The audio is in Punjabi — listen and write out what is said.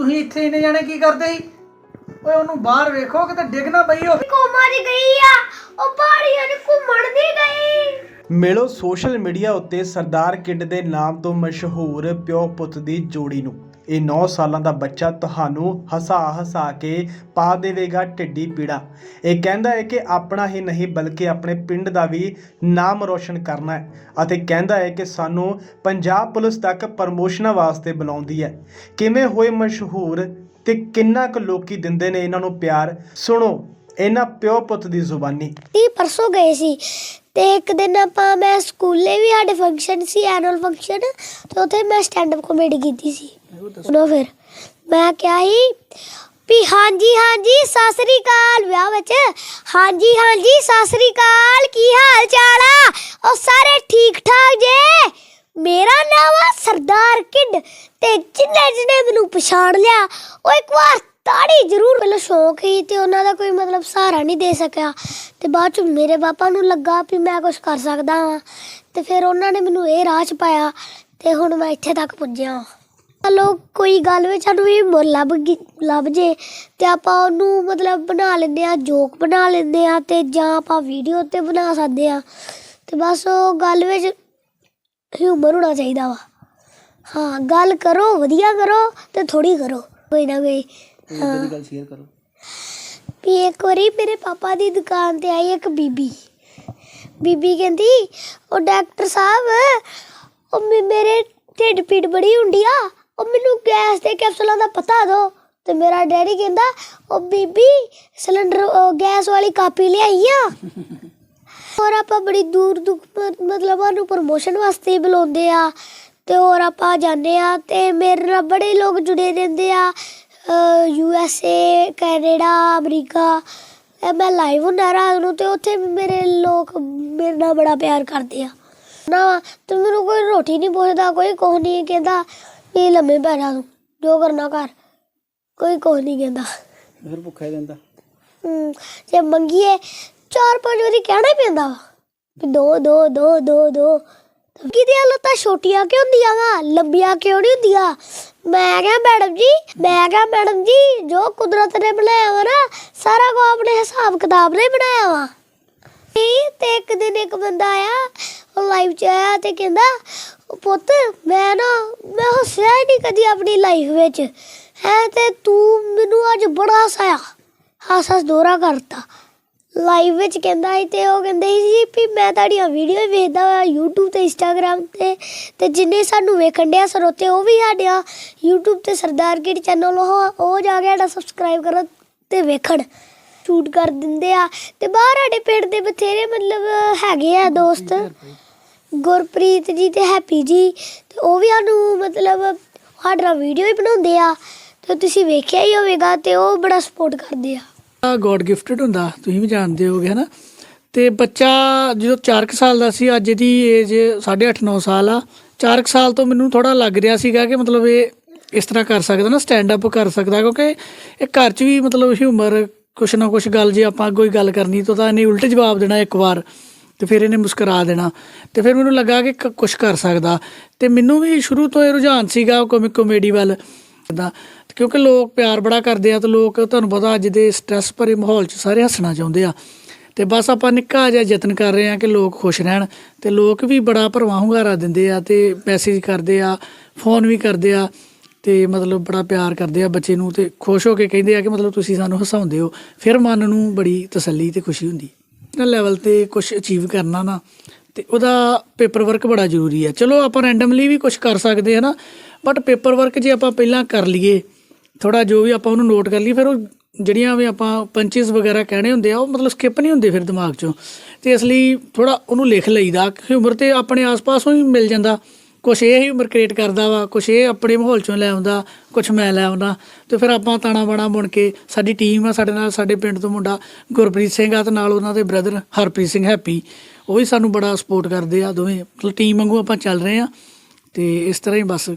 ਤੁਸੀਂ ਇੱਥੇ ਇੰਨੇ ਜਾਣੇ ਕੀ ਕਰਦੇ ਸੀ? ਓਏ ਉਹਨੂੰ ਬਾਹਰ ਵੇਖੋ ਕਿਤੇ ਡਿੱਗ ਨਾ ਪਈ ਹੋਵੇ। ਕੋਮਾ ਦੀ ਗਈ ਆ। ਉਹ ਪਹਾੜੀਆਂ ਨੇ ਘੁੰਮਣ ਨਹੀਂ ਗਈ। ਮਿਲੋ ਸੋਸ਼ਲ ਮੀਡੀਆ ਉੱਤੇ ਸਰਦਾਰ ਕਿਡ ਦੇ ਨਾਮ ਤੋਂ ਮਸ਼ਹੂਰ ਪਿਓ ਪੁੱਤ ਦੀ ਜੋੜੀ ਨੂੰ। ਇਹ 9 ਸਾਲਾਂ ਦਾ ਬੱਚਾ ਤੁਹਾਨੂੰ ਹਸਾ ਹਸਾ ਕੇ ਪਾ ਦੇਵੇਗਾ ਢਿੱਡੀ ਪੀੜਾ। ਇਹ ਕਹਿੰਦਾ ਹੈ ਕਿ ਆਪਣਾ ਹੀ ਨਹੀਂ ਬਲਕਿ ਆਪਣੇ ਪਿੰਡ ਦਾ ਵੀ ਨਾਮ ਰੋਸ਼ਨ ਕਰਨਾ ਹੈ ਅਤੇ ਕਹਿੰਦਾ ਹੈ ਕਿ ਸਾਨੂੰ ਪੰਜਾਬ ਪੁਲਿਸ ਤੱਕ ਪ੍ਰਮੋਸ਼ਨਾਂ ਵਾਸਤੇ ਬੁਲਾਉਂਦੀ ਹੈ। ਕਿਵੇਂ ਹੋਏ ਮਸ਼ਹੂਰ ਤੇ ਕਿੰਨਾ ਕੁ ਲੋਕੀ ਦਿੰਦੇ ਨੇ ਇਹਨਾਂ ਨੂੰ ਪਿਆਰ? ਸੁਣੋ। ਇਹਨਾਂ ਪਿਓ ਪੁੱਤ ਦੀ ਜ਼ੁਬਾਨੀ। ਤੀ ਪਰਸੋਂ ਗਏ ਸੀ ਤੇ ਇੱਕ ਦਿਨ ਆਪਾਂ ਮੈਂ ਸਕੂਲੇ ਵੀ ਸਾਡੇ ਫੰਕਸ਼ਨ ਸੀ ਐਨੂਅਲ ਫੰਕਸ਼ਨ ਤੇ ਉੱਥੇ ਮੈਂ ਸਟੈਂਡ ਅਪ ਕਾਮੇਡੀ ਕੀਤੀ ਸੀ। ਸੁਣੋ ਫਿਰ ਮੈਂ ਕਿਹਾ ਸੀ ਵੀ ਹਾਂਜੀ ਹਾਂਜੀ, ਸਤਿ ਸ੍ਰੀ ਅਕਾਲ, ਵਿਆਹ ਵਿੱਚ। ਹਾਂਜੀ ਹਾਂਜੀ, ਸਤਿ ਸ੍ਰੀ ਅਕਾਲ, ਕੀ ਹਾਲ ਚਾਲ ਆ? ਉਹ ਸਾਰੇ ਠੀਕ ਠਾਕ ਜੇ। ਮੇਰਾ ਨਾਮ ਆ ਸਰਦਾਰ ਕਿਡ ਤੇ ਜਿੰਨੇ ਜਿੰਨੇ ਮੈਨੂੰ ਪਛਾਣ ਲਿਆ, ਉਹ ਇੱਕ ਵਾਰ ਤਾੜੀ ਜ਼ਰੂਰ ਪਹਿਲਾਂ ਸ਼ੌਂਕ ਹੀ ਤੇ ਉਹਨਾਂ ਦਾ ਕੋਈ ਮਤਲਬ ਸਹਾਰਾ ਨਹੀਂ ਦੇ ਸਕਿਆ। ਤੇ ਬਾਅਦ ਚ ਮੇਰੇ ਪਾਪਾ ਨੂੰ ਲੱਗਾ ਵੀ ਮੈਂ ਕੁਝ ਕਰ ਸਕਦਾ ਹਾਂ ਤੇ ਫਿਰ ਉਹਨਾਂ ਨੇ ਮੈਨੂੰ ਇਹ ਰਾਹ ਚ ਪਾਇਆ ਤੇ ਹੁਣ ਮੈਂ ਇੱਥੇ ਤੱਕ ਪੁੱਜਿਆ। ਹਾਂ ਚਲੋ ਕੋਈ ਗੱਲ ਵਿੱਚ ਸਾਨੂੰ ਵੀ ਲੱਭ ਗਈ- ਲੱਭ ਜੇ ਤੇ ਆਪਾਂ ਉਹਨੂੰ ਮਤਲਬ ਬਣਾ ਲੈਂਦੇ ਆ ਜੋਕ ਬਣਾ ਲੈਂਦੇ ਆ ਤੇ ਜਾਂ ਆਪਾਂ ਵੀਡੀਓ ਤੇ ਬਣਾ ਸਕਦੇ ਆ ਤੇ ਬਸ ਉਹ ਗੱਲ ਵਿੱਚ ਹਿਊਮਰ ਹੋਣਾ ਚਾਹੀਦਾ ਵਾ। ਹਾਂ, ਗੱਲ ਕਰੋ, ਵਧੀਆ ਕਰੋ ਤੇ ਥੋੜੀ ਕਰੋ। ਕੋਈ ਨਾ ਕੋਈ ਹਾਂ। ਗੱਲ ਸ਼ੇਅਰ ਕਰੋ। ਵੀ ਇੱਕ ਵਾਰੀ ਮੇਰੇ ਪਾਪਾ ਦੀ ਦੁਕਾਨ ਤੇ ਆਈ ਇੱਕ ਬੀਬੀ। ਬੀਬੀ ਕਹਿੰਦੀ ਉਹ ਡਾਕਟਰ ਸਾਹਿਬ ਉਹ ਮੇ- ਮੇਰੇ ਢਿੱਡ ਪੀੜ ਬੜੀ ਹੁੰਦੀ ਆ ਉਹ ਮੈਨੂੰ ਗੈਸ ਦੇ ਕੈਪਸੂਲਾਂ ਦਾ ਪਤਾ ਦਿਓ ਤੇ ਮੇਰਾ ਡੈਡੀ ਕਹਿੰਦਾ ਉਹ ਬੀਬੀ ਸਿਲੰਡਰ ਉਹ ਗੈਸ ਵਾਲੀ ਕਾਪੀ ਲਿਆਈ ਆ। ਹੋਰ ਆਪਾਂ ਬੜੀ ਦੂਰ ਮ- ਮਤਲਬ ਉਹਨੂੰ ਪ੍ਰਮੋਸ਼ਨ ਵਾਸਤੇ ਹੀ ਬੁਲਾਉਂਦੇ ਆ ਤੇ ਹੋਰ ਆਪਾਂ ਜਾਂਦੇ ਆ ਤੇ ਮੇਰੇ ਨਾਲ ਬੜੇ ਲੋਕ ਜੁੜੇ ਰਹਿੰਦੇ ਆ। ਯੂ ਐਸ ਏ ਕੈਨੇਡਾ ਅਮਰੀਕਾ ਮੈਂ ਲਾਈਵ ਹੁੰਦਾ ਰਾਤ ਨੂੰ ਤੇ ਉੱਥੇ ਵੀ ਮੇਰੇ ਲੋਕ ਮੇਰੇ ਨਾਲ ਬੜਾ ਪਿਆਰ ਕਰਦੇ ਆ। ਨਾ ਤੇ ਮੈਨੂੰ ਕੋਈ ਰੋਟੀ ਨਹੀਂ ਪੁੱਛਦਾ ਕੋਈ ਕੁਛ ਨਹੀਂ ਕਹਿੰਦਾ ਵੀ ਲੰਮੇ ਪੈ ਜਾ ਤੂੰ ਜੋ ਕਰਨਾ ਕਰ ਕੋਈ ਕੁਛ ਨਹੀਂ ਕਹਿੰਦਾ। ਫਿਰ ਭੁੱਖਾ ਹੀ ਦਿੰਦਾ ਹਮ, ਜੇ ਮੰਗੀਏ ਚਾਰ ਪੰਜ ਵਾਰੀ ਕਹਿਣਾ ਹੀ ਪੈਂਦਾ ਵਾ। ਵੀ ਦੋ ਦੋ ਦੋ ਦੋ ਦੋ। ਕਿਹਦੀਆਂ ਲੱਤਾਂ ਛੋਟੀਆਂ ਕਿਉਂ ਹੁੰਦੀਆਂ ਵਾ? ਲੰਬੀਆਂ ਕਿਉਂ ਨਹੀਂ ਹੁੰਦੀਆਂ? ਮੈਂ ਕਿਹਾ, ਮੈਡਮ ਜੀ, ਮੈਂ ਕਿਹਾ, ਮੈਡਮ ਜੀ, ਜੋ ਕੁਦਰਤ ਨੇ ਬਣਾਇਆ ਵਾ ਨਾ, ਸਾਰਾ ਕੋ ਆਪਣੇ ਹਿਸਾਬ ਕਿਤਾਬ ਨੇ ਬਣਾਇਆ ਵਾ। ਨਹੀਂ, ਤੇ ਇੱਕ ਦਿਨ ਇੱਕ ਬੰਦਾ ਆਇਆ, ਉਹ ਲਾਈਵ ਚ ਆਇਆ ਤੇ ਕਹਿੰਦਾ, ਪੁੱਤ, ਮੈਂ ਨਾ, ਮੈਂ ਹੱਸਿਆ ਹੀ ਨਹੀਂ ਕਦੀ ਆਪਣੀ ਲਾਈਫ ਵਿੱਚ। ਹੈ, ਤੇ ਤੂੰ ਮੈਨੂੰ ਅੱਜ ਬੜਾ ਹਸਾਇਆ। ਹੱਸ ਹੱਸ ਦੋਰਾ ਕਰਤਾ। ਲਾਈਵ ਵਿੱਚ ਕਹਿੰਦਾ ਸੀ ਤੇ ਉਹ ਕਹਿੰਦੇ ਸੀ ਵੀ ਮੈਂ ਤੁਹਾਡੀਆਂ ਵੀਡੀਓ ਵੇਖਦਾ ਹਾਂ YouTube ਤੇ Instagram ਤੇ ਤੇ ਜਿੰਨੇ ਸਾਨੂੰ ਵੇਖਣ ਡਿਆ ਸਰੋਤੇ ਉਹ ਵੀ ਸਾਡਿਆਂ YouTube ਤੇ ਸਰਦਾਰ ਕਿਡ ਚੈਨਲ ਉਹ ਉਹ ਜਾ ਕੇ ਸਾਡਾ ਸਬਸਕ੍ਰਾਈਬ ਕਰੋ ਤੇ ਵੇਖਣ। ਸ਼ੂਟ ਕਰ ਦਿੰਦੇ ਆ। ਤੇ ਬਾਹਰ ਸਾਡੇ ਪਿੰਡ ਦੇ ਬਥੇਰੇ ਮਤਲਬ ਹੈਗੇ ਆ ਦੋਸਤ। ਗੁਰਪ੍ਰੀਤ। ਜੀ ਤੇ ਹੈਪੀ ਜੀ। ਤੇ ਉਹ ਵੀ ਸਾਨੂੰ ਮਤਲਬ ਸਾਡਾ ਵੀਡੀਓ ਹੀ ਬਣਾਉਂਦੇ ਆ। ਤੇ ਤੁਸੀਂ ਵੇਖਿਆ ਹੀ ਹੋਵੇਗਾ ਤੇ ਉਹ ਬੜਾ ਸਪੋਰਟ ਕਰਦੇ ਆ। ਗੋਡ ਗਿਫਟਡ ਹੁੰਦਾ, ਤੁਸੀਂ ਵੀ ਜਾਣਦੇ ਹੋਗੇ ਹਨਾ? ਤੇ ਬੱਚਾ ਜਦੋਂ 4 ਸਾਲ ਦਾ ਸੀ, ਅੱਜ ਇਹਦੀ ਏਜ 8.5 9 ਸਾਲ ਆ। 4 ਸਾਲ ਤੋਂ ਮੈਨੂੰ ਥੋੜਾ ਲੱਗ ਰਿਹਾ ਸੀਗਾ ਕਿ ਮਤਲਬ ਇਹ ਇਸ ਤਰ੍ਹਾਂ ਕਰ ਸਕਦਾ ਨਾ ਸਟੈਂਡ ਅਪ ਕਰ ਸਕਦਾ, ਕਿਉਂਕਿ ਇਹ ਘਰ 'ਚ ਵੀ ਮਤਲਬ ਹਿਊਮਰ ਕੁਛ ਨਾ ਕੁਛ ਗੱਲ ਜੇ ਆਪਾਂ ਕੋਈ ਗੱਲ ਕਰਨੀ, ਤਾਂ ਇਹਨੇ ਉਲਟ ਜਵਾਬ ਦੇਣਾ ਇੱਕ ਵਾਰ, ਤੇ ਫਿਰ ਇਹਨੇ ਮੁਸਕਰਾ ਦੇਣਾ। ਤੇ ਫਿਰ ਮੈਨੂੰ ਲੱਗਾ ਕਿ ਕ- ਕੁਛ ਕਰ ਸਕਦਾ। ਤੇ ਮੈਨੂੰ ਵੀ ਸ਼ੁਰੂ ਤੋਂ ਇਹ ਰੁਝਾਨ ਸੀਗਾ ਕੋਮਿਕ ਕਾਮੇਡੀ ਵੱਲ। ਦਾ ਕਿਉਂਕਿ ਲੋਕ ਪਿਆਰ ਬੜਾ ਕਰਦੇ ਆ ਤੇ ਲੋਕ ਤੁਹਾਨੂੰ ਪਤਾ ਅੱਜ ਦੇ ਸਟ੍ਰੈਸ ਭਰੇ ਮਾਹੌਲ 'ਚ ਸਾਰੇ ਹੱਸਣਾ ਚਾਹੁੰਦੇ ਆ। ਤੇ ਬਸ ਆਪਾਂ ਨਿੱਕਾ ਜਿਹਾ ਯਤਨ ਕਰ ਰਹੇ ਆ ਕਿ ਲੋਕ ਖੁਸ਼ ਰਹਿਣ ਤੇ ਲੋਕ ਵੀ ਬੜਾ ਭਰਵਾਂ ਹੁੰਗਾਰਾ ਦਿੰਦੇ ਆ ਤੇ ਮੈਸੇਜ ਕਰਦੇ ਆ ਫੋਨ ਵੀ ਕਰਦੇ ਆ ਤੇ ਮਤਲਬ ਬੜਾ ਪਿਆਰ ਕਰਦੇ ਆ ਬੱਚੇ ਨੂੰ ਤੇ ਖੁਸ਼ ਹੋ ਕੇ ਕਹਿੰਦੇ ਆ ਕਿ ਮਤਲਬ ਤੁਸੀਂ ਸਾਨੂੰ ਹਸਾਉਂਦੇ ਹੋ। ਫਿਰ ਮਨ ਨੂੰ ਬੜੀ ਤਸੱਲੀ ਤੇ ਖੁਸ਼ੀ ਹੁੰਦੀ। ਨਾ ਲੈਵਲ ਤੇ ਕੁਝ ਅਚੀਵ ਕਰਨਾ ਨਾ ਤੇ ਉਹਦਾ ਪੇਪਰ ਵਰਕ ਬੜਾ ਜ਼ਰੂਰੀ ਹੈ ਚਲੋ ਆਪਾਂ ਰੈਂਡਮਲੀ ਵੀ ਕੁਝ ਕਰ ਸਕਦੇ ਹਾਂ ਨਾ ਬਟ ਪੇਪਰ ਵਰਕ ਜੇ ਆਪਾਂ ਪਹਿਲਾਂ ਕਰ ਲਈਏ ਥੋੜਾ ਜੋ ਵੀ ਆਪਾਂ ਉਹਨੂੰ ਨੋਟ ਕਰ ਲਈਏ, ਫਿਰ ਉਹ ਜਿਹੜੀਆਂ ਵੀ ਆਪਾਂ ਪੰਚਸ ਵਗੈਰਾ ਕਹਿਣੇ ਹੁੰਦੇ ਆ, ਉਹ ਮਤਲਬ ਸਕਿਪ ਨਹੀਂ ਹੁੰਦੇ ਫਿਰ ਦਿਮਾਗ 'ਚੋਂ। ਤੇ ਇਸ ਲਈ ਥੋੜਾ ਉਹਨੂੰ ਲਿਖ ਲਈਦਾ ਹਿਊਮਰ ਤੇ ਆਪਣੇ ਆਸ-ਪਾਸੋਂ ਹੀ ਮਿਲ ਜਾਂਦਾ। ਕੁਛ ਇਹ ਹਿਊਮਰ ਕ੍ਰੀਏਟ ਕਰਦਾ ਵਾ, ਕੁਛ ਇਹ ਆਪਣੇ ਮਾਹੌਲ 'ਚੋਂ ਲੈ ਆਉਂਦਾ, ਕੁਛ ਮੈਂ ਲੈ ਆਉਂਦਾ। ਤੇ ਫਿਰ ਆਪਾਂ ਤਾਣਾ ਬਾਣਾ ਬੁਣ ਕੇ ਸਾਡੀ ਟੀਮ ਆ, ਸਾਡੇ ਨਾਲ, ਸਾਡੇ ਪਿੰਡ ਤੋਂ ਮੁੰਡਾ ਗੁਰਪ੍ਰੀਤ ਸਿੰਘ ਆ, ਤੇ ਨਾਲ ਉਹਨਾਂ ਦੇ ਬ੍ਰਦਰ ਹਰਪ੍ਰੀਤ ਸਿੰਘ ਹੈਪੀ, ਉਹ ਵੀ ਸਾਨੂੰ ਬੜਾ ਸਪੋਰਟ ਕਰਦੇ ਆ ਦੋਵੇਂ। ਮਤਲਬ ਟੀਮ ਵਾਂਗੂ ਆਪਾਂ ਚੱਲ ਰਹੇ ਆ, ਤੇ ਇਸ ਤਰ੍ਹਾਂ ਹੀ ਬਸ